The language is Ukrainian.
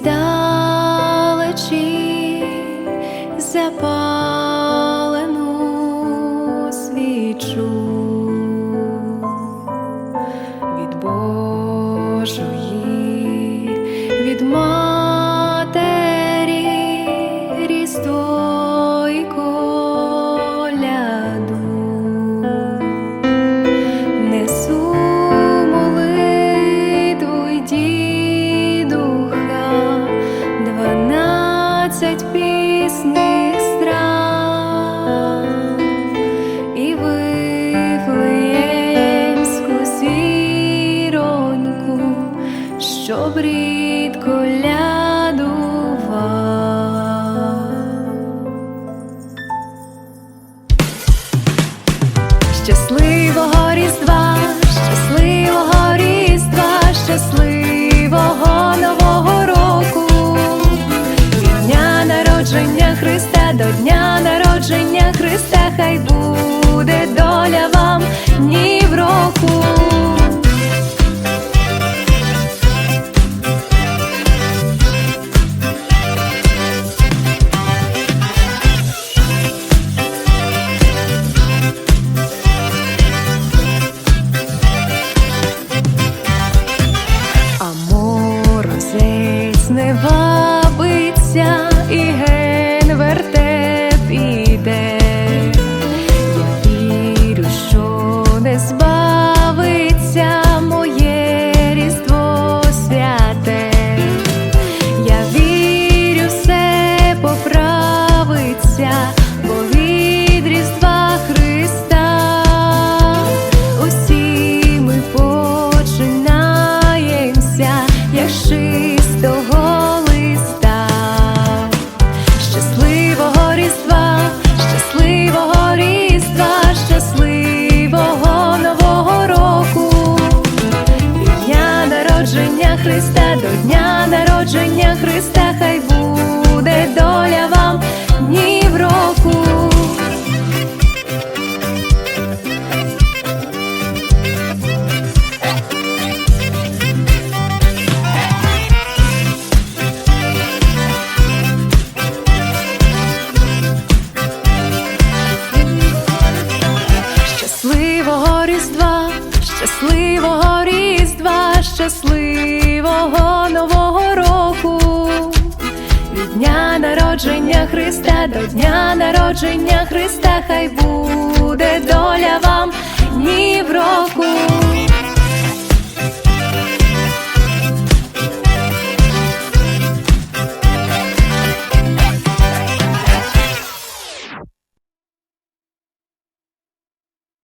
здалечі запалену свічу від Божої, від Матері. небесних стран і вифлеємську свіронку, щоб рід. Щасливого різдва. 再不 щасливого нового року, від дня народження Христа до дня народження Христа, хай буде доля вам днів року.